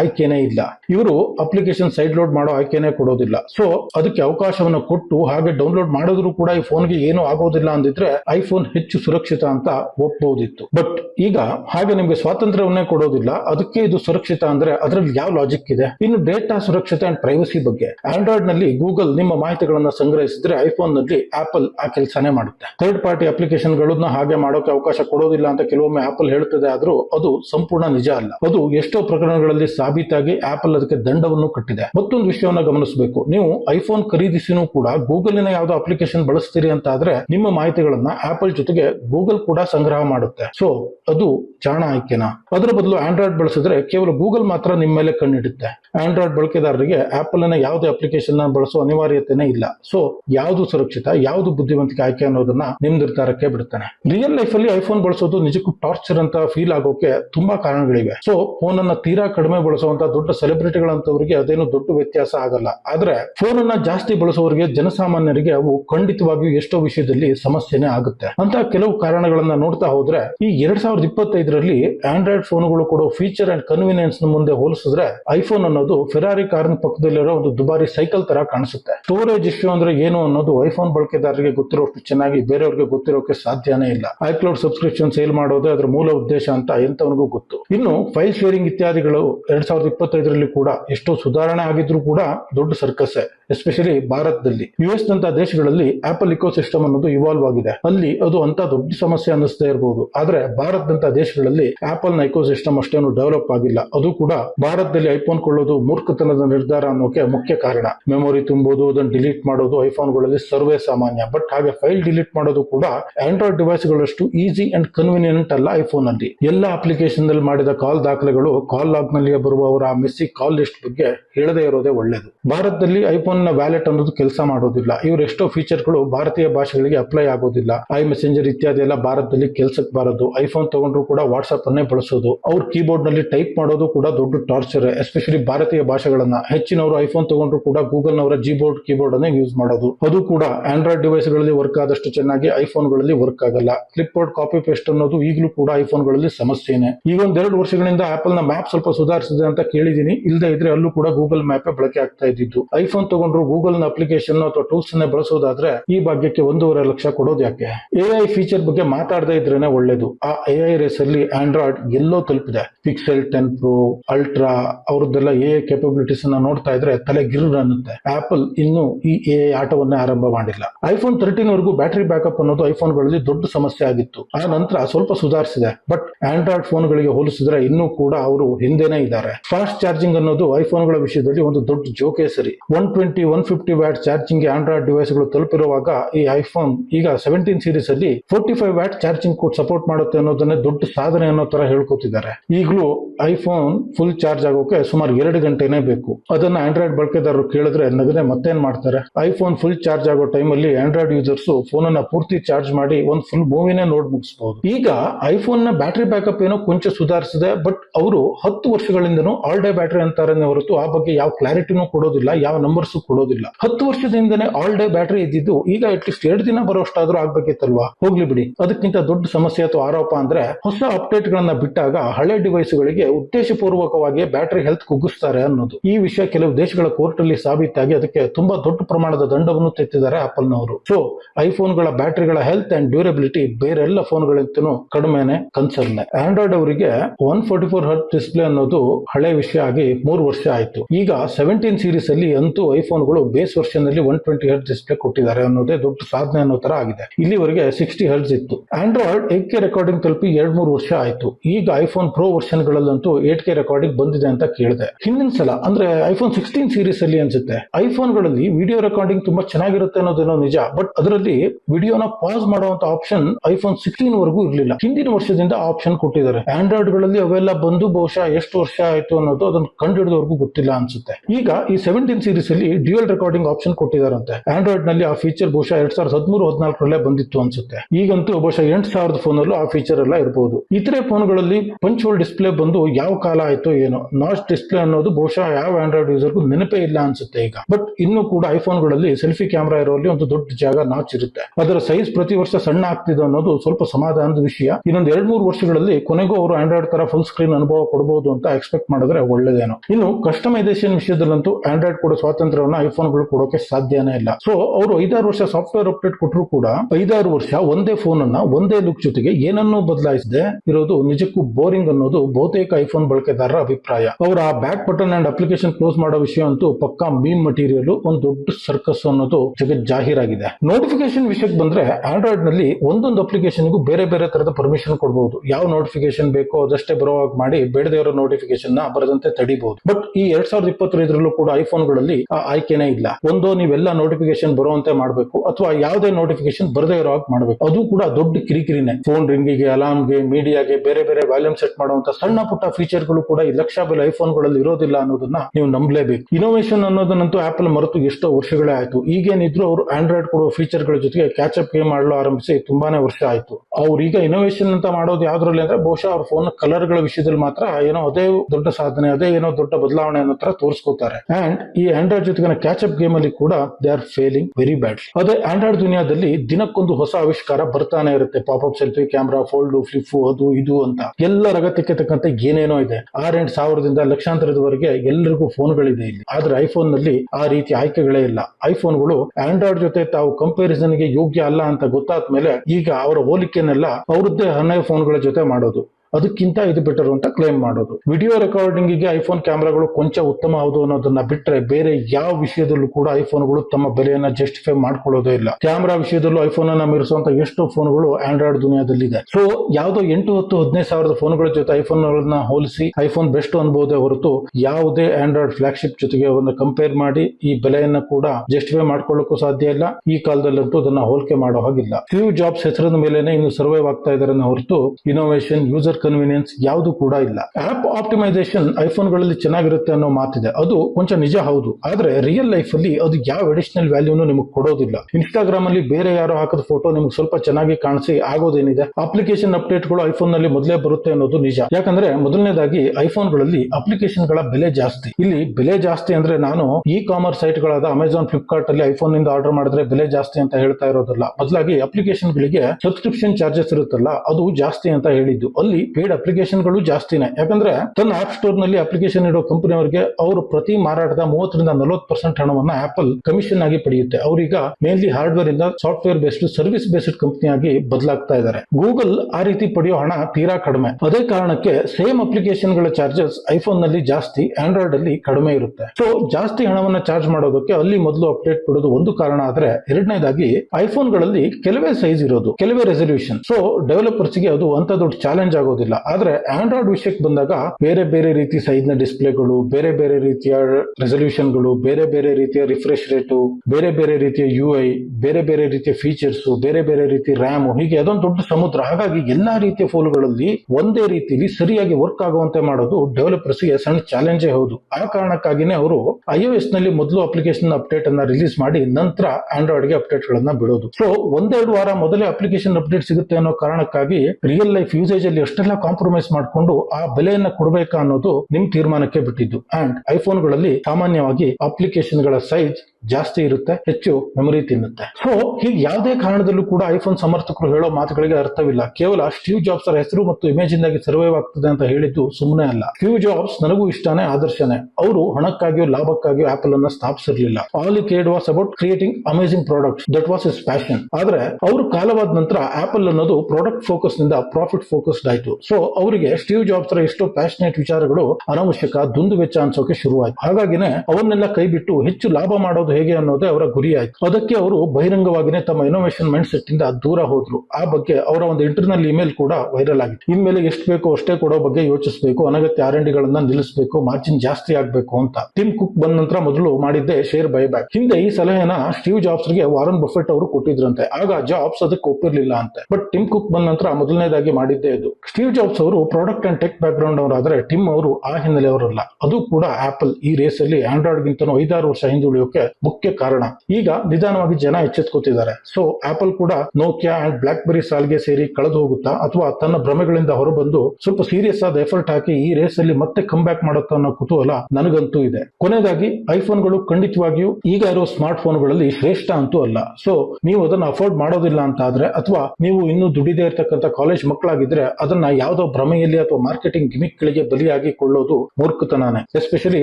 [SPEAKER 4] ಆಯ್ಕೆನೇ ಇಲ್ಲ. ಇವರು ಅಪ್ಲಿಕೇಶನ್ ಸೈಡ್ ಲೋಡ್ ಮಾಡೋ ಆಯ್ಕೆನೇ ಕೊಡೋದಿಲ್ಲ. ಸೊ ಅದಕ್ಕೆ ಅವಕಾಶವನ್ನು ಕೊಟ್ಟು ಹಾಗೆ ಡೌನ್ಲೋಡ್ ಮಾಡಿದ್ರು ಕೂಡ ಈ ಫೋನ್ಗೆ ಏನು ಆಗೋದಿಲ್ಲ ಅಂದಿದ್ರೆ ಐಫೋನ್ ಹೆಚ್ಚು ಸುರಕ್ಷಿತ ಅಂತ ಒಪ್ಪಬಹುದಿತ್ತು ಬಟ್ ಈಗ ಹಾಗೆ ನಿಮಗೆ ಸ್ವಾತಂತ್ರ್ಯವನ್ನೇ ಕೊಡೋದಿಲ್ಲ. ಅದಕ್ಕೆ ಇದು ಸುರಕ್ಷಿತ ಅಂದ್ರೆ ಅದರಲ್ಲಿ ಯಾವ ಲಾಜಿಕ್ ಇದೆ? ಇನ್ನು ಡೇಟಾ ಸುರಕ್ಷತೆ ಅಂಡ್ ಪ್ರೈವಸಿ ಬಗ್ಗೆ. ಆಂಡ್ರಾಯ್ಡ್ನಲ್ಲಿ ಗೂಗಲ್ ನಿಮ್ಮ ಮಾಹಿತಿಗಳನ್ನ ಸಂಗ್ರಹಿಸಿದ್ರೆ ಐಫೋನ್ನಲ್ಲಿ ಆಪಲ್ ಆ ಕೆಲಸನೇ ಮಾಡುತ್ತೆ. ಥರ್ಡ್ ಪಾರ್ಟಿ ಅಪ್ಲಿಕೇಶನ್ ಗಳನ್ನ ಹಾಗೆ ಮಾಡೋಕೆ ಅವಕಾಶ ಕೊಡೋದಿಲ್ಲ ಅಂತ ಕೆಲವೊಮ್ಮೆ ಆಪಲ್ ಹೇಳ್ತದೆ ಆದ್ರೂ ಅದು ಸಂಪೂರ್ಣ ನಿಜ ಅಲ್ಲ. ಅದು ಎಷ್ಟೋ ಪ್ರಕರಣಗಳಲ್ಲಿ ಸಾಬೀತಾಗಿ ಆಪಲ್ ಅದಕ್ಕೆ ದಂಡವನ್ನು ಕಟ್ಟಿದೆ. ಮತ್ತೊಂದು ವಿಷಯವನ್ನ ಗಮನಿಸಬೇಕು. ನೀವು ಐಫೋನ್ ಖರೀದಿಸಿನೂ ಕೂಡ ಗೂಗಲಿನ ಯಾವುದೋ ಅಪ್ಲಿಕೇಶನ್ ಬಳಸ್ತೀರಿ ಅಂತ ಆದ್ರೆ ನಿಮ್ಮ ಮಾಹಿತಿಗಳನ್ನ ಆಪಲ್ ಜೊತೆಗೆ ಗೂಗಲ್ ಕೂಡ ಸಂಗ್ರಹ ಮಾಡುತ್ತೆ. ಸೊ ಅದು ಜಾಣ ಆಯ್ಕೆನಾ? ಅದರ ಬದಲು ಆಂಡ್ರಾಯ್ಡ್ ಬಳಸಿದ್ರೆ ಕೇವಲ ಗೂಗಲ್ ಮಾತ್ರ ನಿಮ್ಮ ಮೇಲೆ ಕಣ್ಣಿಡುತ್ತೆ. ಆಂಡ್ರಾಯ್ಡ್ ಬಳಕೆದಾರರಿಗೆ ಆಪಲ್ ಯಾವುದೇ ಅಪ್ಲಿಕೇಶನ್ ಬಳಸುವ ಅನಿವಾರ್ಯತೆನೇ ಇಲ್ಲ. ಸೊ ಯಾವುದು ಸುರಕ್ಷಿತ, ಯಾವುದು ಬುದ್ಧಿವಂತಿಕೆ ಆಯ್ಕೆ ಅನ್ನೋದನ್ನ ನಿಮ್ ನಿರ್ಧಾರಕ್ಕೆ ಬಿಡ್ತಾನೆ. ರಿಯಲ್ ಲೈಫ್ ಅಲ್ಲಿ ಐಫೋನ್ ಬಳಸೋದು ನಿಜಕ್ಕೂ ಟಾರ್ಚರ್ ಅಂತ ಫೀಲ್ ಆಗೋಕೆ ತುಂಬಾ ಕಾರಣಗಳಿವೆ. ಸೊ ಫೋನ್ ಅನ್ನ ತೀರಾ ಕಡಿಮೆ ಬಳಸುವಂತ ದೊಡ್ಡ ಸೆಲೆಬ್ರಿಟಿಗಳಂತವರಿಗೆ ಅದೇನು ದೊಡ್ಡ ವ್ಯತ್ಯಾಸ ಆಗಲ್ಲ. ಆದ್ರೆ ಫೋನ್ ಅನ್ನ ಜಾಸ್ತಿ ಬಳಸುವವರಿಗೆ ಜನಸಾಮಾನ್ಯರಿಗೆ ಅವು ಖಂಡಿತವಾಗಿಯೂ ಎಷ್ಟೋ ವಿಷಯದಲ್ಲಿ ಸಮಸ್ಯೆನೇ ಆಗುತ್ತೆ. ಅಂತ ಕೆಲವು ಕಾರಣಗಳನ್ನ ನೋಡ್ತಾ ಹೋದ್ರೆ, ಈ ಎರಡ್ ಸಾವಿರದ ಇಪ್ಪತ್ತೈದರಲ್ಲಿ ಆಂಡ್ರಾಯ್ಡ್ ಫೋನ್ಗಳು ಕೊಡೋ ಫೀಚರ್ ಅಂಡ್ ಕನ್ವೀನಿಯನ್ಸ್ ಮುಂದೆ ಹೋಲಿಸಿದ್ರೆ ಐಫೋನ್ ಅನ್ನೋದು ಫೆರಾರಿ ಕಾರಿನ ಪಕ್ಕದಲ್ಲಿರೋ ಒಂದು ದುಬಾರಿ ಸೈಕಲ್ ತರ ಕಾಣಿಸುತ್ತೆ. ಸ್ಟೋರೇಜ್ ಇಶ್ಯೂ ಅಂದ್ರೆ ಏನು ಅನ್ನೋದು ಐಫೋನ್ ಬಳಕೆದಾರರಿಗೆ ಗೊತ್ತಿರೋಷ್ಟು ಚೆನ್ನಾಗಿ ಬೇರೆಯವರಿಗೆ ಗೊತ್ತಿರೋಕೆ ಸಾಧ್ಯನೇ ಇಲ್ಲ. ಐಕ್ಲೌಡ್ ಸಬ್ಸ್ಕ್ರಿಪ್ಷನ್ ಸೇಲ್ ಮಾಡೋದೇ ಅದರ ಮೂಲ ಉದ್ದೇಶ ಅಂತ ಎಂತವನಿಗೂ ಗೊತ್ತು. ಇನ್ನು ಫೈಲ್ ಶೇರಿಂಗ್ ಇತ್ಯಾದಿಗಳು ಎರಡ್ ಸಾವಿರದ ಇಪ್ಪತ್ತೈದರಲ್ಲಿ ಕೂಡ ಎಷ್ಟೋ ಸುಧಾರಣೆ ಆಗಿದ್ರು ಕೂಡ ದೊಡ್ಡ ಸರ್ಕಸ್ ಎಸ್ಪೆಷಲಿ ಭಾರತದಲ್ಲಿ. ಯುಎಸ್ ನಂತಹ ದೇಶಗಳಲ್ಲಿ ಆಪಲ್ ಇಕೋ ಸಿಸ್ಟಮ್ ಅನ್ನೋದು ಇವಾಲ್ವ್ ಆಗಿದೆ. ಅಲ್ಲಿ ಅದು ಅಂತ ದೊಡ್ಡ ಸಮಸ್ಯೆ ಅನ್ನಿಸ್ತಾ ಇರಬಹುದು ಆದ್ರೆ ಭಾರತದಂತ ದೇಶಗಳಲ್ಲಿ ಆಪಲ್ನ ಇಕೋ ಸಿಸ್ಟಮ್ ಅಷ್ಟೇನು ಡೆವಲಪ್ ಆಗಿಲ್ಲ. ಅದು ಕೂಡ ಭಾರತದಲ್ಲಿ ಐಫೋನ್ ಕೊಳ್ಳೋದು ಮೂರ್ಖತನದ ನಿರ್ಧಾರ ಅನ್ನೋಕೆ ಮುಖ್ಯ ಕಾರಣ. ಮೆಮೊರಿ ತುಂಬೋದು, ಅದನ್ನು ಡಿಲೀಟ್ ಮಾಡೋದು ಐಫೋನ್ಗಳಲ್ಲಿ ಸರ್ವೇ ಸಾಮಾನ್ಯ. ಬಟ್ ಹಾಗೆ ಫೈಲ್ ಡಿಲೀಟ್ ಮಾಡೋದು ಕೂಡ ಆಂಡ್ರಾಯ್ಡ್ ಡಿವೈಸ್ಗಳಷ್ಟು ಈಸಿ ಅಂಡ್ ಕನ್ವೀನಿಯಂಟ್ ಅಲ್ಲ ಐಫೋನ್ ಅಲ್ಲಿ. ಎಲ್ಲ ಅಪ್ಲಿಕೇಶನ್ನಲ್ಲಿ ಮಾಡಿದ ಕಾಲ್ ದಾಖಲೆಗಳು, ಕಾಲ್ ಲಾಗ್ನಲ್ಲಿ ಬರುವ ಅವರ ಮೆಸ್ಸಿ ಕಾಲ್ ಲಿಸ್ಟ್ ಬಗ್ಗೆ ಹೇಳದೇ ಇರೋದೇ ಒಳ್ಳೆಯದು ಭಾರತದಲ್ಲಿ ಐಫೋನ್ನ ವ್ಯಾಲೆಟ್ ಅನ್ನೋದು ಕೆಲಸ ಮಾಡೋದಿಲ್ಲ. ಇವರು ಎಷ್ಟೋ ಫೀಚರ್ಗಳು ಭಾರತೀಯ ಭಾಷೆಗಳಿಗೆ ಅಪ್ಲೈ ಆಗೋದಿಲ್ಲ. ಐ ಮೆಸೆಂಜರ್ ಇತ್ಯಾದಿ ಎಲ್ಲ ಭಾರತದಲ್ಲಿ ಕೆಲಸಕ್ಕೆ ಬಾರದು. ಐಫೋನ್ ತಗೊಂಡ್ರು ಕೂಡ ವಾಟ್ಸ್ಆಪ್ ಅನ್ನೇ ಬಳಸೋದು. ಅವ್ರ ಕೀಬೋರ್ಡ್ನಲ್ಲಿ ಟೈಪ್ ಮಾಡೋದು ಕೂಡ ದೊಡ್ಡ ಟಾರ್ಚರ್, ಎಸ್ಪೆಷಲಿ ಭಾರತೀಯ ಭಾಷೆಗಳನ್ನ. ಹೆಚ್ಚಿನವರು ಐಫೋನ್ ತಗೊಂಡ್ರು ಕೂಡ ಗೂಗಲ್ ನವರ ಜಿಬೋರ್ಡ್ ಕೀಬೋರ್ಡ್ ಅನ್ನೇ ಯೂಸ್ ಮಾಡೋದು. ಅದು ಕೂಡ ಆಂಡ್ರಾಯ್ಡ್ ಡಿವೈಸ್ಗಳಲ್ಲಿ ವರ್ಕ್ ಆದಷ್ಟು ಚೆನ್ನಾಗಿ ಐಫೋನ್ಗಳಲ್ಲಿ ವರ್ಕ್ ಆಗಲ್ಲ. ಕ್ಲಿಪ್ ಬೋರ್ಡ್ ಕಾಪಿ ಪೇಸ್ಟ್ ಅನ್ನೋದು ಈಗಲೂ ಕೂಡ ಐಫೋನ್ಗಳಲ್ಲಿ ಸಮಸ್ಯೆನೆ. ಈಗ ಒಂದ್ ಎರಡು ವರ್ಷಗಳಿಂದ ಆಪಲ್ನ ಮ್ಯಾಪ್ ಸ್ವಲ್ಪ ಸುಧಾರಿಸಿದೆ ಅಂತ ಕೇಳಿದೀನಿ ಇಲ್ಲದೆ ಇದ್ರೆ ಅಲ್ಲೂ ಕೂಡ ಗೂಗಲ್ ಮ್ಯಾಪ್ ಬಳಕೆ ಆಗ್ತಾ ಇದ್ದಿದ್ದು. ಐಫೋನ್ ತಗೊಂಡ್ರು ಗೂಗಲ್ನ ಅಪ್ಲಿಕೇಶನ್ ಅಥವಾ ಟೂಲ್ಸ್ನ ಬಳಸೋದಾದ್ರೆ ಈ ಭಾಗ್ಯಕ್ಕೆ ಒಂದೂವರೆ ಲಕ್ಷ ಕೊಡೋದು ಯಾಕೆ? ಎಐ ಫೀಚರ್ ಬಗ್ಗೆ ಮಾತಾಡದೇ ಇದ್ರೇನೆ ಒಳ್ಳೇದು. ಆ ಎಐ ರೇಸ್ ಅಲ್ಲಿ ಆಂಡ್ರಾಯ್ಡ್ ಎಲ್ಲೋ ತಲುಪಿದೆ. ಪಿಕ್ಸೆಲ್ ಟೆನ್ ಪ್ರೋ ಅಲ್ಟ್ರಾ ಅವ್ರದ್ದೆಲ್ಲ ಎ ಕೆಪಬಿಲಿಟೀಸ್ ಅನ್ನ ನೋಡ್ತಾ ಇದ್ರೆ ತಲೆ ಗಿರ್ ಅನ್ನುತ್ತೆ. ಆಪಲ್ ಇನ್ನು ಈ ಎ ಆಟವನ್ನ ಆರಂಭ ಮಾಡಿಲ್ಲ. ಐಫೋನ್ ತರ್ಟೀನ್ ವರೆಗೂ ಬ್ಯಾಟರಿ ಬ್ಯಾಕಪ್ ಅನ್ನೋದು ಐಫೋನ್ಗಳಲ್ಲಿ ದೊಡ್ಡ ಸಮಸ್ಯೆ ಆಗಿತ್ತು. ಆ ನಂತರ ಸ್ವಲ್ಪ ಸುಧಾರಿಸಿದೆ. ಬಟ್ ಆಂಡ್ರಾಯ್ಡ್ ಫೋನ್ ಗಳಿಗೆ ಹೋಲಿಸಿದ್ರೆ ಇನ್ನೂ ಕೂಡ ಅವರು ಹಿಂದೆನೇ ಇದ್ದಾರೆ. ಫಾಸ್ಟ್ ಚಾರ್ಜಿಂಗ್ ಅನ್ನೋದು ಐಫೋನ್ಗಳ ವಿಷಯದಲ್ಲಿ ಒಂದು ದೊಡ್ಡ ಜೋಕೆ ಸರಿ. One twenty one fifty watt charging Android ಡಿವೈಸ್ಗಳು ತಲುಪಿರುವಾಗ ಈ ಐಫೋನ್ ಈಗ ಸೆವೆಂಟೀನ್ ಸೀರೀಸ್ ಅಲ್ಲಿ ಫೋರ್ಟಿ ಫೈವ್ ವ್ಯಾಟ್ ಚಾರ್ಜಿಂಗ್ ಕೂಡ ಸಪೋರ್ಟ್ ಮಾಡುತ್ತೆ ಅನ್ನೋದನ್ನೇ ದೊಡ್ಡ ಸಾಧನೆ ಅನ್ನೋ ತರ ಹೇಳ್ಕೊತಿದ್ದಾರೆ. ಈಗಲೂ ಐಫೋನ್ ಫುಲ್ ಚಾರ್ಜ್ ಆಗೋಕೆ ಸುಮಾರು ಎರಡು ಗಂಟೆನೇ ಬೇಕು. ಅದನ್ನ ಆಂಡ್ರಾಯ್ಡ್ ಬಳಕೆದಾರರು ಕೇಳಿದ್ರೆ ನಗದೆ ಮತ್ತೇನ್ ಮಾಡ್ತಾರೆ? ಐಫೋನ್ ಫುಲ್ ಚಾರ್ಜ್ ಆಗೋ ಟೈಮಲ್ಲಿ ಆಂಡ್ರಾಯ್ಡ್ ಯೂಸರ್ಸ್ ಫೋನ್ ಅನ್ನ ಪೂರ್ತಿ ಚಾರ್ಜ್ ಮಾಡಿ ಒಂದು ಫುಲ್ ಮೂವಿನೇ ನೋಡ್ ಮುಗಿಸಬಹುದು ಈಗ ಐಫೋನ್ನ ಬ್ಯಾಟರಿ ಬ್ಯಾಕಪ್ ಏನೋ ಕೊಂಚ ಸುಧಾರಿಸಿದೆ ಬಟ್ ಅವರು ಹತ್ತು ವರ್ಷಗಳಿಂದನೂ ಆಲ್ ಡೇ ಬ್ಯಾಟರಿ ಅಂತಾರೆ ಹೊರತು ಆ ಬಗ್ಗೆ ಯಾವ ಕ್ಲಾರಿಟಿನೂ ಕೊಡೋದಿಲ್ಲ, ಯಾವ ನಂಬರ್ಸ್ ಕೊಡೋದಿಲ್ಲ. ಹತ್ತು ವರ್ಷದಿಂದನೇ ಆಲ್ ಡೇ ಬ್ಯಾಟರಿ ಇದ್ದಿದ್ದು ಈಗ ಅಟ್ಲೀಸ್ಟ್ ಎರಡು ದಿನ ಬರೋಷ್ಟಾದ್ರೂ ಆಗ್ಬೇಕಿತ್ತಲ್ವಾ? ಹೋಗ್ಲಿ ಬಿಡಿ. ಅದಕ್ಕಿಂತ ದೊಡ್ಡ ಸಮಸ್ಯೆ ಅಥವಾ ಆರೋಪ ಅಂದ್ರೆ ಹೊಸ ಅಪ್ಡೇಟ್ ಗಳನ್ನ ಬಿಟ್ಟಾಗ ಹಳೆ ಡಿವೈಸ್ ಗಳಿಗೆ ಉದ್ದೇಶಪೂರ್ವಕವಾಗಿ ಬ್ಯಾಟರಿ ಹೆಲ್ತ್ ಕುಗ್ಗಿಸ್ತಾರೆ ಅನ್ನೋದು. ಈ ವಿಷಯ ಕೆಲವು ದೇಶಗಳ ಕೋರ್ಟ್ ಅಲ್ಲಿ ಸಾಬೀತಾಗಿ ಅದಕ್ಕೆ ತುಂಬಾ ದೊಡ್ಡ ಪ್ರಮಾಣದ ದಂಡವನ್ನು ತೆತ್ತಿದ್ದಾರೆ ಆಪಲ್ ನವರು. ಸೊ ಐಫೋನ್ಗಳ ಬ್ಯಾಟರಿಗಳ ಹೆಲ್ತ್ ಅಂಡ್ ಡ್ಯೂರಬಿಲಿಟಿ ಬೇರೆಲ್ಲ ಫೋನ್ ಗಳಿಂತನೂ ಕಡಿಮೆನೆ ಕನ್ಸರ್ನ್ ಆಂಡ್ರಾಯ್ಡ್ ಅವರಿಗೆ one forty four hertz display ಅನ್ನೋದು ಹಳೆ ವಿಷಯ ಆಗಿ ಮೂರು ವರ್ಷ ಆಯಿತು. ಈಗ ಸೆವೆಂಟೀನ್ ಸೀರೀಸ್ ಅಲ್ಲಿ ಅಂತೂ ಐಫೋನ್ಗಳು ಬೇಸ್ ವರ್ಷನ್ ಅಲ್ಲಿ ಒನ್ ಟ್ವೆಂಟಿ ಹರ್ಟ್ ಡಿಸ್ಪ್ಲೇ ಕೊಟ್ಟಿದ್ದಾರೆ ಅನ್ನೋದೇ ದೊಡ್ಡ ಸಾಧನೆ ಅನ್ನೋ ತರ ಆಗಿದೆ. ಇಲ್ಲಿವರೆಗೆ ಸಿಕ್ಸ್ಟಿ ಹರ್ಟ್ಸ್ ಇತ್ತು. ಆಂಡ್ರಾಯ್ಡ್ ಏಟ್ ಕೆ ರೆಕಾರ್ಡಿಂಗ್ ತಲುಪಿ ಎರಡ್ ಮೂರು ವರ್ಷ ಆಯಿತು. ಈಗ ಐಫೋನ್ ಪ್ರೋ ವರ್ಷನ್ ಗಳಲ್ಲಂತೂ ಏಟ್ ಕೆ ರೆಕಾರ್ಡಿಂಗ್ ಬಂದಿದೆ ಅಂತ ಕೇಳಿದೆ. ಹಿಂದಿನ ಸಲ, ಅಂದ್ರೆ ಐಫೋನ್ ಸಿಕ್ಸ್ಟೀನ್ ಸೀರೀಸ್ ಅಲ್ಲಿ ಅನ್ಸುತ್ತೆ. ಐಫೋನ್ಗಳಲ್ಲಿ ವಿಡಿಯೋ ರೆಕಾರ್ಡಿಂಗ್ ತುಂಬಾ ಚೆನ್ನಾಗಿರುತ್ತೆ ಅನ್ನೋದೇನೋ ನಿಜ ಬಟ್ ಅದರಲ್ಲಿ ವಿಡಿಯೋನ ಪಾಸ್ ಮಾಡುವಂತ ಆಪ್ಷನ್ ಐಫೋನ್ ಸಿಕ್ಸ್ಟೀನ್ ವರೆಗೂ ಇರಲಿಲ್ಲ. ಹಿಂದಿನ ವರ್ಷದಿಂದ ಆಪ್ಷನ್ ಕೊಟ್ಟಿದ್ದಾರೆ. ಆಂಡ್ರಾಯ್ಡ್ಗಳಲ್ಲಿ ಅವೆಲ್ಲ ಬಂದು ಬಹುಶಃ ಎಷ್ಟು ವರ್ಷ ಆಯ್ತು ಅನ್ನೋದು ಅದನ್ನ ಕಂಡುಹಿಡಿದವರೆಗೂ ಗೊತ್ತಿಲ್ಲ ಅನ್ಸುತ್ತೆ. ಈಗ ಈ ಸೆವೆಂಟೀನ್ ಸೀರೀಸ್ ಅಲ್ಲಿ ಡ್ಯೂಯಲ್ ರೆಕಾರ್ಡಿಂಗ್ ಆಪ್ಷನ್ ಕೊಟ್ಟಿದ್ದಾರಂತೆ ಆಂಡ್ರಾಯ್ಡ್ನಲ್ಲಿ ಆ ಫೀಚರ್ ಬಹುಶಃ ಎರಡ್ ಸಾವಿರದ ಹದಿಮೂರು, ಹದಿನಾಲ್ಕರಲ್ಲೇ ಬಂದಿತ್ತು ಅನ್ಸುತ್ತೆ. ಈಗಂತೂ ಬಹುಶಃ ಎಂಟು ಸಾವಿರದ ಫೋನ್ ಅಲ್ಲೂ ಆ ಫೀಚರ್ ಎಲ್ಲ ಇರಬಹುದು ಇತರೆ ಫೋನ್ಗಳಲ್ಲಿ ಪಂಚ್ ಹೋಲ್ ಡಿಸ್ಪ್ಲೇ ಬಂದು ಯಾವ ಕಾಲ ಆಯ್ತು ಏನೋ ನಾಚ್ ಡಿಸ್ಪ್ಲೇ ಅನ್ನೋದು ಬಹುಶಃ ಯಾವ ಆಂಡ್ರಾಯ್ಡ್ ಯೂಸರ್ಗೂ ನೆನಪೇ ಇಲ್ಲ ಅನ್ಸುತ್ತೆ ಈಗ. ಬಟ್ ಇನ್ನು ಕೂಡ ಐಫೋನ್ಗಳಲ್ಲಿ ಸೆಲ್ಫಿ ಕ್ಯಾಮೆರಾ ಇರೋಲ್ಲಿ ಒಂದು ದೊಡ್ಡ ಜಾಗ ನಾಚ್ ಇರುತ್ತೆ. ಅದರ ಸೈಜ್ ಪ್ರತಿ ವರ್ಷ ಸಣ್ಣ ಆಗ್ತಿದೆ ಅನ್ನೋದು ಸ್ವಲ್ಪ ಸಮಾಧಾನದ ವಿಷಯ. ಇನ್ನೊಂದು ಎರಡ್ ಮೂರು ವರ್ಷಗಳಲ್ಲಿ ಕೊನೆಗೂ ಅವರು ಆಂಡ್ರಾಯ್ಡ್ ತರ ಫುಲ್ ಸ್ಕ್ರೀನ್ ಅನುಭವ ಕೊಡಬಹುದು ಅಂತ ಎಕ್ಸ್ಪೆಕ್ಟ್ ಮಾಡಿದ್ರೆ ಒಳ್ಳೇದೇನೋ. ಇನ್ನು ಕಸ್ಟಮೈಸೇಷನ್ ವಿಷಯದಲ್ಲಂತೂ ಆಂಡ್ರಾಯ್ಡ್ ಕೂಡ ಸ್ವಾತಂತ್ರ್ಯವನ್ನು ಐಫೋನ್ಗಳು ಕೊಡೋಕೆ ಸಾಧ್ಯನೇ ಇಲ್ಲ. ಸೊ ಅವರು ಐದಾರು ವರ್ಷ ಸಾಫ್ಟ್ವೇರ್ ಅಪ್ಡೇಟ್ ಕೊಟ್ಟರು ಕೂಡ ಐದಾರು ವರ್ಷ ಒಂದೇ ಫೋನ್ ಅನ್ನ, ಒಂದೇ ಲುಕ್ ಜೊತೆಗೆ ಏನನ್ನೂ ಬದಲಾಯಿಸದೆ ಇರೋದು ನಿಜಕ್ಕೂ ಬೋರಿಂಗ್ ಅನ್ನೋದು ಬಹುತೇಕ ಐಫೋನ್ ಬಳಕೆದಾರರ ಅಭಿಪ್ರಾಯ. ಅವರ back button and application close ಮಾಡೋ ವಿಷಯ ಅಂತೂ ಪಕ್ಕಾ ಮೀಮ್ ಮಟೀರಿಯಲ್ ಒಂದು ದೊಡ್ಡ ಸರ್ಕಸ್ ಅನ್ನೋದು ಜಗತ್ ಜಾಹೀರಾಗಿದೆ. ನೋಟಿಫಿಕೇಶನ್ ವಿಷಯಕ್ಕೆ ಬಂದ್ರೆ ಆಂಡ್ರಾಯ್ಡ್ನಲ್ಲಿ ಒಂದೊಂದು ಅಪ್ಲಿಕೇಶನ್ಗೂ ಬೇರೆ ಬೇರೆ ತರದ ಪರ್ಮಿಷನ್ ಕೊಡಬಹುದು ಯಾವ ನೋಟಿಫಿಕೇಶನ್ ಬೇಕೋ ಅದಷ್ಟೇ ಬರುವಾಗ ಮಾಡಿ ಬೇಡದೇ ನೋಟಿಫಿಕೇಶನ್ನ ಬರದಂತೆ ತಡಿಬಹುದು ಬಟ್ ಈ ಎರಡ್ ಸಾವಿರದ ಇಪ್ಪತ್ತೈದರಲ್ಲೂ ಕೂಡ ಐಫೋನ್ಗಳಲ್ಲಿ ಆ ಆಯ್ಕೆನೇ ಇಲ್ಲ. ಒಂದು, ನೀವೆಲ್ಲ ನೋಟಿಫಿಕೇಶನ್ ಬರುವಂತೆ ಮಾಡಬೇಕು, ಅಥವಾ ಯಾವುದೇ ನೋಟಿಫಿಕೇಶನ್ ಬರದೇ ಇರೋ ಮಾಡಬೇಕು. ಅದು ಕೂಡ ದೊಡ್ಡ ಕಿರಿಕಿರಿನೇ. ಫೋನ್ ರಿಂಗಿಗೆ ಅಲಾರ್ಮ್ಗೆ ಮೀಡಿಯಾಗೆ ಬೇರೆ ಬೇರೆ ವ್ಯಾಲ್ಯೂಮ್ ಸೆಟ್ ಮಾಡುವಂತ ಸಣ್ಣ ಪುಟ್ಟ ಫೀಚರ್ಗಳು ಕೂಡ ಈ ಲಕ್ಷ ಬೆಲೆ ಐಫೋನ್ಗಳಲ್ಲಿ ಇರೋದಿಲ್ಲ ಅನ್ನೋದನ್ನ ನೀವು ನಂಬಲೇಬೇಕು. ಇನೋವೇಶನ್ ಅನ್ನೋದನ್ನಂತೂ ಆಪಲ್ ಮರೆತು ಎಷ್ಟೋ ವರ್ಷಗಳೇ ಆಯ್ತು. ಈಗೇನಿದ್ರು ಅವರು ಆಂಡ್ರಾಯ್ಡ್ ಕೊಡುವ ಫೀಚರ್ಗಳ ಜೊತೆಗೆ ಕ್ಯಾಚಪ್ ಗೇಮ್ ಮಾಡಲು ಆರಂಭಿಸಿ ತುಂಬಾನೇ ವರ್ಷ ಆಯ್ತು. ಅವ್ರು ಈಗ ಇನೋವೇಶನ್ ಅಂತ ಮಾಡೋದು ಯಾವ್ದ್ರಲ್ಲಿ ಅಂದ್ರೆ ಬಹುಶಃ ಅವ್ರ ಫೋನ್ ಕಲರ್ಗಳ ವಿಷಯದಲ್ಲಿ ಮಾತ್ರ ಏನೋ ಅದೇ ದೊಡ್ಡ ಸಾಧನೆ, ಅದೇ ಏನೋ ದೊಡ್ಡ ಬದಲಾವಣೆ ಅನ್ನೋ ತರ ತೋರಿಸ್ಕೋತಾರೆ. ಅಂಡ್ ಈ ಆಂಡ್ರಾಯ್ಡ್ ಜೊತೆಗಿನ ಅಪ್ ಗೇಮ್ ಅಲ್ಲಿ ಕೂಡ they are failing very bad ಅದೇ ಆಂಡ್ರಾಯ್ಡ್ ದುನಿಯಾದಲ್ಲಿ ದಿನಕ್ಕೊಂದು ಹೊಸ ಆವಿಷ್ಕಾರ ಬರ್ತಾನೆ ಇರುತ್ತೆ. Pop up selfie camera fold flip ಅದು ಇದು ಅಂತ. ಎಲ್ಲ ರಗತಕ್ಕೆ ತಕ್ಕಂತ ಏನೇನೋ ಇದೆ. ಆರ್ ಎಂಟು ಸಾವಿರದಿಂದ ಲಕ್ಷಾಂತರದವರೆಗೆ ಎಲ್ಲರಿಗೂ ಫೋನ್ಗಳಿದೆ ಇಲ್ಲಿ. ಆದ್ರೆ ಐಫೋನ್ನಲ್ಲಿ ಆ ರೀತಿ ಆಯ್ಕೆಗಳೇ ಇಲ್ಲ. ಐಫೋನ್ಗಳು ಆಂಡ್ರಾಯ್ಡ್ ಜೊತೆ ತಾವು ಕಂಪ್ಯಾರಿಸನ್ಗೆ ಯೋಗ್ಯ ಅಲ್ಲ ಅಂತ ಗೊತ್ತಾದ ಮೇಲೆ ಈಗ ಅವರ ಹೋಲಿಕೆನೆಲ್ಲ ಅವರದ್ದೇ ಹನ್ನೆರಡು ಫೋನ್ಗಳ ಜೊತೆ ಮಾಡೋದು. ಅದಕ್ಕಿಂತ ಇದು ಬೆಟರ್ ಅಂತ ಕ್ಲೇಮ್ ಮಾಡೋದು. ವಿಡಿಯೋ ರೆಕಾರ್ಡಿಂಗ್ಗೆ ಐಫೋನ್ ಕ್ಯಾಮ್ರಾಗಳು ಕೊಂಚ ಉತ್ತಮ ಹೌದು ಅನ್ನೋದನ್ನ ಬಿಟ್ರೆ ಬೇರೆ ಯಾವ ವಿಷಯದಲ್ಲೂ ಕೂಡ ಐಫೋನ್ಗಳು ತಮ್ಮ ಬೆಲೆಯನ್ನ ಜಸ್ಟಿಫೈ ಮಾಡ್ಕೊಳ್ಳೋದೇ ಇಲ್ಲ. ಕ್ಯಾಮ್ರಾ ವಿಷಯದಲ್ಲೂ ಐಫೋನ್ ಅನ್ನ ಮೀರಿಸುವಂತ ಎಷ್ಟು ಫೋನ್ಗಳು ಆಂಡ್ರಾಯ್ಡ್ ದುನಿಯಾದಲ್ಲಿದೆ. ಸೊ ಯಾವುದೋ ಎಂಟು, ಹತ್ತು, ಹದಿನೈದು ಸಾವಿರದ ಫೋನ್ಗಳ ಜೊತೆ ಐಫೋನ್ ಹೋಲಿಸಿ ಐಫೋನ್ ಬೆಸ್ಟ್ ಅನ್ಬಹುದೇ ಹೊರತು ಯಾವುದೇ ಆಂಡ್ರಾಯ್ಡ್ ಫ್ಲಾಗ್ಶಿಪ್ ಜೊತೆಗೆ ಅವನ್ನ ಕಂಪೇರ್ ಮಾಡಿ ಈ ಬೆಲೆಯನ್ನ ಕೂಡ ಜಸ್ಟಿಫೈ ಮಾಡ್ಕೊಳ್ಳೋಕ್ಕೂ ಸಾಧ್ಯ ಇಲ್ಲ. ಈ ಕಾಲದಲ್ಲಂತೂ ಅದನ್ನ ಹೋಲಿಕೆ ಮಾಡೋ ಹಾಗಿಲ್ಲ. ಸ್ಟೀವ್ ಜಾಬ್ಸ್ ಹೆಸರಿನ ಮೇಲೆನೆ ಇನ್ನು ಸರ್ವೈವ್ ಆಗ್ತಾ ಇದಾರೆ ಹೊರತು ಇನೋವೇಷನ್ ಯೂಸರ್ ಕನ್ವೀನಿಯನ್ಸ್ ಯಾವುದು ಕೂಡ ಇಲ್ಲ. ಆಪ್ ಆಪ್ಟಿಮೈಸೇಷನ್ ಐಫೋನ್ಗಳಲ್ಲಿ ಚೆನ್ನಾಗಿರುತ್ತೆ ಅನ್ನೋ ಮಾತಿದೆ. ಅದು ಕೊಂಚ ನಿಜ ಹೌದು. ಆದ್ರೆ ರಿಯಲ್ ಲೈಫ್ ಅಲ್ಲಿ ಅದು ಯಾವ ಅಡಿಷನಲ್ ವ್ಯಾಲ್ಯೂನು ನಿಮಗೆ ಕೊಡೋದಿಲ್ಲ. ಇನ್ಸ್ಟಾಗ್ರಾಮ್ ಅಲ್ಲಿ ಬೇರೆ ಯಾರು ಹಾಕಿದ ಫೋಟೋ ನಿಮ್ಗೆ ಸ್ವಲ್ಪ ಚೆನ್ನಾಗಿ ಕಾಣಿಸಿ ಆಗೋದೇನಿದೆ. ಅಪ್ಲಿಕೇಶನ್ ಅಪ್ಡೇಟ್ಗಳು ಐಫೋನ್ನಲ್ಲಿ ಮೊದಲೇ ಬರುತ್ತೆ ಅನ್ನೋದು ನಿಜ. ಯಾಕಂದ್ರೆ ಮೊದಲನೇದಾಗಿ ಐಫೋನ್ಗಳಲ್ಲಿ ಅಪ್ಲಿಕೇಶನ್ಗಳ ಬೆಲೆ ಜಾಸ್ತಿ. ಇಲ್ಲಿ ಬೆಲೆ ಜಾಸ್ತಿ ಅಂದ್ರೆ ನಾನು ಇ ಕಾಮರ್ಸ್ ಸೈಟ್ ಗಳಾದ ಅಮೆಜಾನ್ ಫ್ಲಿಪ್ಕಾರ್ಟ್ ಅಲ್ಲಿ ಐಫೋನ್ನಿಂದ ಆರ್ಡರ್ ಮಾಡಿದ್ರೆ ಬೆಲೆ ಜಾಸ್ತಿ ಅಂತ ಹೇಳ್ತಾ ಇರೋದಲ್ಲ. ಬದಲಾಗಿ ಅಪ್ಲಿಕೇಶನ್ ಗಳಿಗೆ ಸಬ್ಸ್ಕ್ರಿಪ್ಷನ್ ಚಾರ್ಜಸ್ ಇರುತ್ತಲ್ಲ, ಅದು ಜಾಸ್ತಿ ಅಂತ ಹೇಳಿದ್ದು. ಅಲ್ಲಿ ಪೇಡ್ ಅಪ್ಲಿಕೇಶನ್ಗಳು ಜಾಸ್ತಿನೇ. ಯಾಕಂದ್ರೆ ತನ್ನ ಆಪ್ ಸ್ಟೋರ್ನಲ್ಲಿ ಅಪ್ಲಿಕೇಶನ್ ಇಡೋ ಕಂಪನಿಯವರಿಗೆ ಅವರು ಪ್ರತಿ ಮಾರಾಟದ ಮೂವತ್ತರಿಂದ ನಲವತ್ತು ಪರ್ಸೆಂಟ್ ಹಣವನ್ನ ಆಪಲ್ ಕಮಿಷನ್ ಆಗಿ ಪಡೆಯುತ್ತೆ. ಅವರೀಗ ಮೇನ್ಲಿ ಹಾರ್ಡ್ವೇರ್ ಇಂದ software based service based company ಆಗಿ ಬದಲಾಗ್ತಾ ಇದ್ದಾರೆ ಗೂಗಲ್ ಆ ರೀತಿ ಪಡೆಯೋ ಹಣ ತೀರಾ ಕಡಿಮೆ. ಅದೇ ಕಾರಣಕ್ಕೆ ಸೇಮ್ ಅಪ್ಲಿಕೇಶನ್ಗಳ ಚಾರ್ಜಸ್ ಐಫೋನ್ನಲ್ಲಿ ಜಾಸ್ತಿ ಆಂಡ್ರಾಯ್ಡ್ ಅಲ್ಲಿ ಕಡಿಮೆ ಇರುತ್ತೆ. ಸೊ ಜಾಸ್ತಿ ಹಣವನ್ನ ಚಾರ್ಜ್ ಮಾಡೋದಕ್ಕೆ ಅಲ್ಲಿ ಮೊದಲು ಅಪ್ಡೇಟ್ ಕೊಡೋದು ಒಂದು ಕಾರಣ ಆದ್ರೆ ಎರಡನೇದಾಗಿ ಐಫೋನ್ಗಳಲ್ಲಿ ಕೆಲವೇ ಸೈಜ್ ಇರೋದು, ಕೆಲವೇ ರೆಸಲ್ಯೂಷನ್ ಸೊ ಡೆವಲಪರ್ಸ್ಗೆ ಅದು ಅಂತ ದೊಡ್ಡ ಚಾಲೆಂಜ್ ಆಗೋದಿಲ್ಲ ಆದ್ರೆ ಆಂಡ್ರಾಯ್ಡ್ ವಿಷಯಕ್ಕೆ ಬಂದಾಗ ಬೇರೆ ಬೇರೆ ರೀತಿ ಸೈಜ್ನ ಡಿಸ್ಪ್ಲೇಗಳು, ಬೇರೆ ಬೇರೆ ರೀತಿಯ ರೆಸಲ್ಯೂಷನ್ಗಳು ಬೇರೆ ಬೇರೆ ರೀತಿಯ ರಿಫ್ರೆಶ್ ರೇಟು ಬೇರೆ ಬೇರೆ ರೀತಿಯ ಯು ಐ ಬೇರೆ ಬೇರೆ ರೀತಿಯ ಫೀಚರ್ಸ್ ಬೇರೆ ಬೇರೆ ರೀತಿ ರ್ಯಾಮ್ ಹೀಗೆ ಅದೊಂದು ದೊಡ್ಡ ಸಮುದ್ರ. ಹಾಗಾಗಿ ಎಲ್ಲಾ ರೀತಿಯ ಫೋನ್ಗಳಲ್ಲಿ ಒಂದೇ ರೀತಿಲಿ ಸರಿಯಾಗಿ ವರ್ಕ್ ಆಗುವಂತೆ ಮಾಡೋದು ಡೆವಲಪರ್ಸ್ಗೆ ಸಣ್ಣ ಚಾಲೆಂಜೇ ಹೌದು. ಆ ಕಾರಣಕ್ಕಾಗಿನೇ ಅವರು ಐಒಎಸ್ನಲ್ಲಿ ಮೊದಲು ಅಪ್ಲಿಕೇಶನ್ ಅಪ್ಡೇಟ್ ಅನ್ನ ರಿಲೀಸ್ ಮಾಡಿ ನಂತರ ಆಂಡ್ರಾಯ್ಡ್ಗೆ ಅಪ್ಡೇಟ್ ಗಳನ್ನ ಬಿಡೋದು. ಸೊ ಒಂದೆರಡು ವಾರ ಮೊದಲೇ ಅಪ್ಲಿಕೇಶನ್ ಅಪ್ಡೇಟ್ ಸಿಗುತ್ತೆ ಅನ್ನೋ ಕಾರಣಕ್ಕಾಗಿ ರಿಯಲ್ ಲೈಫ್ ಯೂಸೇಜ್ ಅಲ್ಲಿ ಎಷ್ಟೆಲ್ಲ ಯಾರೆಲ್ಲ ಕಾಂಪ್ರಮೈಸ್ ಮಾಡ್ಕೊಂಡು ಆ ಬೆಲೆಯನ್ನ ಕೊಡಬೇಕಾ ಅನ್ನೋದು ನಿಮ್ ತೀರ್ಮಾನಕ್ಕೆ ಬಿಟ್ಟಿದ್ದು. ಅಂಡ್ ಐಫೋನ್ಗಳಲ್ಲಿ ಸಾಮಾನ್ಯವಾಗಿ ಅಪ್ಲಿಕೇಶನ್ಗಳ ಸೈಜ್ ಜಾಸ್ತಿ ಇರುತ್ತೆ, ಹೆಚ್ಚು ಮೆಮೊರಿ ತಿನ್ನುತ್ತೆ. ಸೊ ಹೀಗೆ ಯಾವುದೇ ಕಾರಣದಲ್ಲೂ ಕೂಡ ಐಫೋನ್ ಸಮರ್ಥಕರು ಹೇಳೋ ಮಾತುಗಳಿಗೆ ಅರ್ಥವಿಲ್ಲ. ಕೇವಲ ಸ್ಟೀವ್ ಜಾಬ್ಸ್ ಹೆಸರು ಮತ್ತು ಇಮೇಜ್ ಇಂದಾಗಿ ಸರ್ವೈವ್ ಆಗ್ತದೆ ಅಂತ ಹೇಳಿದ್ದು ಸುಮ್ಮನೆ ಅಲ್ಲ. ಸ್ಟೀವ್ ಜಾಬ್ಸ್ ನನಗೂ ಇಷ್ಟನೇ, ಆದರ್ಶನೇ. ಅವರು ಹಣಕ್ಕಾಗಿಯೋ, ಲಾಭಕ್ಕಾಗಿಯೋ ಆಪಲ್ ಅನ್ನ ಸ್ಥಾಪಿಸಿರಲಿಲ್ಲ. All cared was about creating amazing products that was his passion ಆದ್ರೆ, ಅವರು ಕಾಲವಾದ ನಂತರ ಆಪಲ್ ಅನ್ನೋದು ಪ್ರಾಡಕ್ಟ್ ಫೋಕಸ್ನಿಂದ ಪ್ರಾಫಿಟ್ ಫೋಕಸ್ಡ್ ಆಯ್ತು. ಸೊ ಅವರಿಗೆ ಸ್ಟೀವ್ ಜಾಬ್ಸ್ ಎಷ್ಟೋ ಪ್ಯಾಷನೇಟ್ ವಿಚಾರಗಳು ಅನವಶ್ಯಕ, ದುಂದು ವೆಚ್ಚ ಅನ್ಸೋಕೆ ಶುರುವಾಯಿತು. ಹಾಗಾಗಿನೇ ಅವನ್ನೆಲ್ಲ ಕೈಬಿಟ್ಟು ಹೆಚ್ಚು ಲಾಭ ಮಾಡೋದು ಹೇಗೆ ಅನ್ನೋದೇ ಅವರ ಗುರಿ ಅದಕ್ಕೆ ಅವರು ಬಹಿರಂಗವಾಗಿನೇ ತಮ್ಮ ಇನೋವೇಷನ್ ಮೈಂಡ್ ಸೆಟ್ ಇಂದ ದೂರ ಹೋದ್ರು. ಆ ಬಗ್ಗೆ ಅವರ ಒಂದು ಇಂಟರ್ನಲ್ ಇಮೇಲ್ ಕೂಡ ವೈರಲ್ ಆಗಿತ್ತು ಇನ್ಮೇಲೆ ಎಷ್ಟು ಬೇಕೋ ಅಷ್ಟೇ ಕೊಡೋ ಬಗ್ಗೆ ಯೋಚಿಸಬೇಕು, ಅನಗತ್ಯ ಆರ್ ಗಳನ್ನ ನಿಲ್ಲಿಸಬೇಕು ಮಾರ್ಜಿನ್ ಜಾಸ್ತಿ ಆಗ್ಬೇಕು ಅಂತ. ಟಿಮ್ ಕುಕ್ ಬಂದ ನಂತರ ಮೊದಲು ಮಾಡಿದ್ದೆ ಶೇರ್ ಬೈಬ್ಯಾಕ್ ಹಿಂದೆ ಈ ಸಲಹೆನ ಸ್ಟೀವ್ ಜಾಬ್ಸ್ಗೆ ವಾರನ್ ಬಫೆಟ್ ಅವರು ಕೊಟ್ಟಿದ್ರಂತೆ. ಆಗ ಜಾಬ್ಸ್ ಅದಕ್ಕೆ ಒಪ್ಪಿರ್ಲಿಲ್ಲ ಅಂತೆ. ಬಟ್ ಟಿಮ್ ಕುಕ್ ಬಂದ ನಂತರ ಮೊದಲನೇದಾಗಿ ಮಾಡಿದ್ದೆ ಇದು. ಸ್ಟೀವ್ ಜಾಬ್ಸ್ ಅವರು product and tech background ಅವರಾದ್ರೆ ಟಿಮ್ ಅವರು ಆ ಹಿನ್ನೆಲೆಯವರಲ್ಲ. ಅದು ಕೂಡ ಆಪಲ್ ಈ ರೇಸ್ ಅಲ್ಲಿ ಆಂಡ್ರಾಯ್ಡ್ ಐದಾರು ವರ್ಷ ಹಿಂದುಳಿಯೋಕೆ ಮುಖ್ಯ ಕಾರಣ. ಈಗ ನಿಧಾನವಾಗಿ ಜನ ಎಚ್ಚೆತ್ಕೋತಿದ್ದಾರೆ. ಸೊ ಆಪಲ್ ಕೂಡ ನೋಕಿಯಾ ಅಂಡ್ ಬ್ಲಾಕ್ ಬೆರಿ ಸಾಲ್ಗೆ ಸೇರಿ ಕಳೆದು ಹೋಗುತ್ತಾ ಅಥವಾ ತನ್ನ ಭ್ರಮೆಗಳಿಂದ ಹೊರಬಂದು ಸ್ವಲ್ಪ ಸೀರಿಯಸ್ ಆದ ಎಫರ್ಟ್ ಹಾಕಿ ಈ ರೇಸ್ ಅಲ್ಲಿ ಮತ್ತೆ ಕಮ್ ಬ್ಯಾಕ್ ಮಾಡುತ್ತಾ ಅನ್ನೋ ಕುತೂಹಲ ನನಗಂತೂ ಇದೆ. ಕೊನೆಯದಾಗಿ ಐಫೋನ್ಗಳು ಖಂಡಿತವಾಗಿಯೂ ಈಗ ಇರೋ ಸ್ಮಾರ್ಟ್ ಫೋನ್ಗಳಲ್ಲಿ ಶ್ರೇಷ್ಠ ಅಂತೂ ಅಲ್ಲ. ಸೊ ನೀವು ಅದನ್ನ ಅಫೋರ್ಡ್ ಮಾಡೋದಿಲ್ಲ ಅಂತ ಆದ್ರೆ ಅಥವಾ ನೀವು ಇನ್ನೂ ದುಡಿದೇ ಇರತಕ್ಕಂತ ಕಾಲೇಜ್ ಮಕ್ಕಳಾಗಿದ್ರೆ ಅದನ್ನ ಯಾವುದೋ ಭ್ರಮೆಯಲ್ಲಿ ಅಥವಾ ಮಾರ್ಕೆಟಿಂಗ್ ಗಿಮಿಕ್ಗಳಿಗೆ ಬಲಿಯಾಗಿ ಕೊಳ್ಳೋದು ಮೂರ್ಖತನಾನೆ. ಎಸ್ಪೆಷಲಿ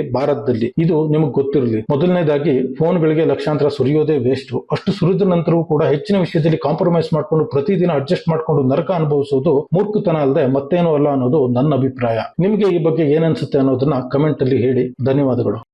[SPEAKER 4] ಭಾರತದಲ್ಲಿ. ಇದು ನಿಮಗೆ ಗೊತ್ತಿರಲಿ. ಮೊದಲನೇದಾಗಿ ಫೋನ್ಗಳಿಗೆ ಲಕ್ಷಾಂತರ ಸುರಿಯೋದೇ ವೇಸ್ಟು ಅಷ್ಟು ಸುರಿದ ನಂತರವೂ ಕೂಡ ಹೆಚ್ಚಿನ ವಿಷಯದಲ್ಲಿ ಕಾಂಪ್ರಮೈಸ್ ಮಾಡ್ಕೊಂಡು ಪ್ರತಿದಿನ ಅಡ್ಜಸ್ಟ್ ಮಾಡ್ಕೊಂಡು ನರಕ ಅನುಭವಿಸೋದು ಮೂರ್ಖತನ ಅಲ್ಲದೆ ಮತ್ತೇನೂ ಅಲ್ಲ ಅನ್ನೋದು ನನ್ನ ಅಭಿಪ್ರಾಯ. ನಿಮಗೆ ಈ ಬಗ್ಗೆ ಏನನ್ಸುತ್ತೆ ಅನ್ನೋದನ್ನ ಕಮೆಂಟ್ ಅಲ್ಲಿ ಹೇಳಿ. ಧನ್ಯವಾದಗಳು.